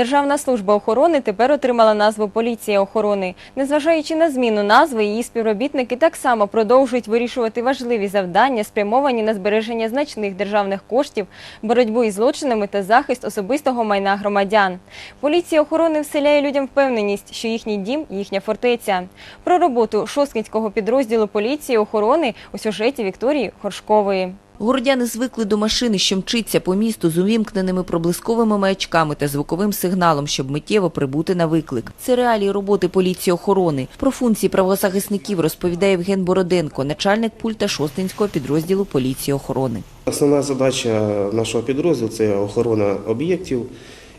Державна служба охорони тепер отримала назву Поліція охорони. Незважаючи на зміну назви, її співробітники так само продовжують вирішувати важливі завдання, спрямовані на збереження значних державних коштів, боротьбу із злочинами та захист особистого майна громадян. Поліція охорони вселяє людям впевненість, що їхній дім їхня фортеця. Про роботу шосткінського підрозділу поліції охорони у сюжеті Вікторії Горшкової. Городяни звикли до машини, що мчиться по місту з увімкненими проблисковими маячками та звуковим сигналом, щоб миттєво прибути на виклик. Це реалії роботи поліції охорони. Про функції правозахисників розповідає Євген Бороденко, начальник пульта Шостинського підрозділу поліції охорони. Основна задача нашого підрозділу це охорона об'єктів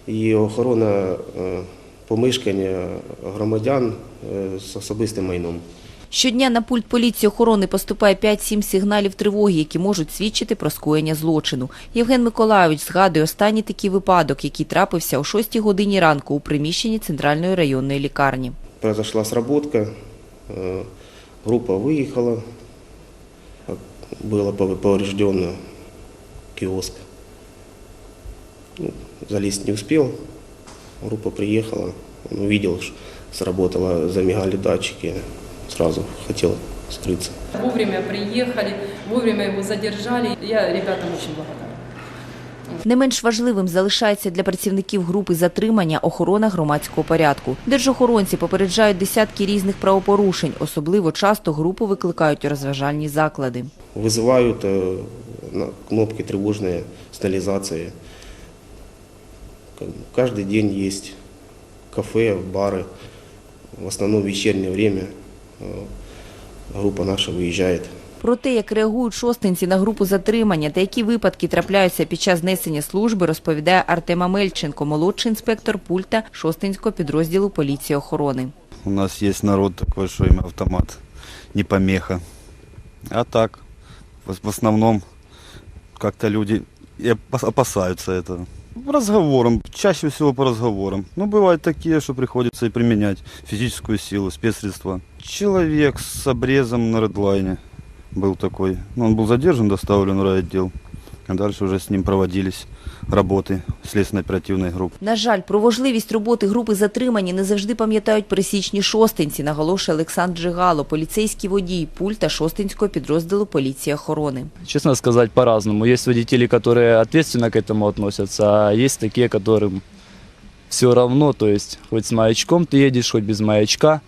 і охорона е, помешкання громадян е, з особистим майном. Щодня на пульт поліції охорони поступає 5-7 сигналів тривоги, які можуть свідчити про скоєння злочину. Євген Миколайович згадує останній такий випадок, який трапився о 6 годині ранку у приміщенні центральної районної лікарні. Произошла сработка, э, группа выехала, было пов- повреждено киоск. Ну, залезть не успел, группа приехала, он увидел, что сработало, замигали датчики, сразу хотел скрыться. Вовремя приехали, вовремя его задержали. Я ребятам очень благодарна. Не менш важливим залишається для працівників групи затримання охорона громадського порядку. Держохоронці попереджають десятки різних правопорушень. Особливо часто групу викликають у розважальні заклади. Вызывают э, на кнопки тревожные сигнализации. Как бы Каждый день есть кафе, бары. В основном в вечернее время э, группа наша выезжает. Про те, як реагують шостинці на групу затримання та які випадки трапляються під час несення служби, розповідає Артем Амельченко, молодший інспектор пульта шостинського підрозділу поліції охорони. У нас есть народ такой, что им автомат не помеха. А так, в в основном, как-то люди и опас- опасаются этого. По разговорам, чаще всего по разговорам. Но бывают такие, что приходится и применять физическую силу, спецсредства. Человек с обрезом на редлайне был такой. Ну, Он был задержан, доставлен в райотдел. А дальше уже с ним проводились работы следственно-оперативной группы. На жаль, про важливість роботи групи затримані не завжди пам'ятають пересічні шостинці, наголошує Олександр Джигало, поліцейський водій пульта шостинського підрозділу поліції охорони. Честно сказать, по-разному. Есть водители, которые ответственно к этому относятся, а есть такие, которым все равно, то есть хоть с маячком ты едешь, хоть без маячка,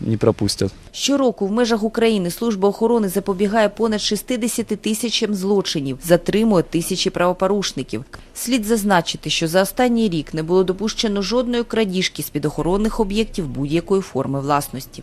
не пропустят. Щороку в межах України служба охорони запобігає понад 60 тисячам злочинів, затримує тисячі правопорушників. Слід зазначити, що за останній рік не було допущено жодної крадіжки з підохоронних об'єктів будь-якої форми власності.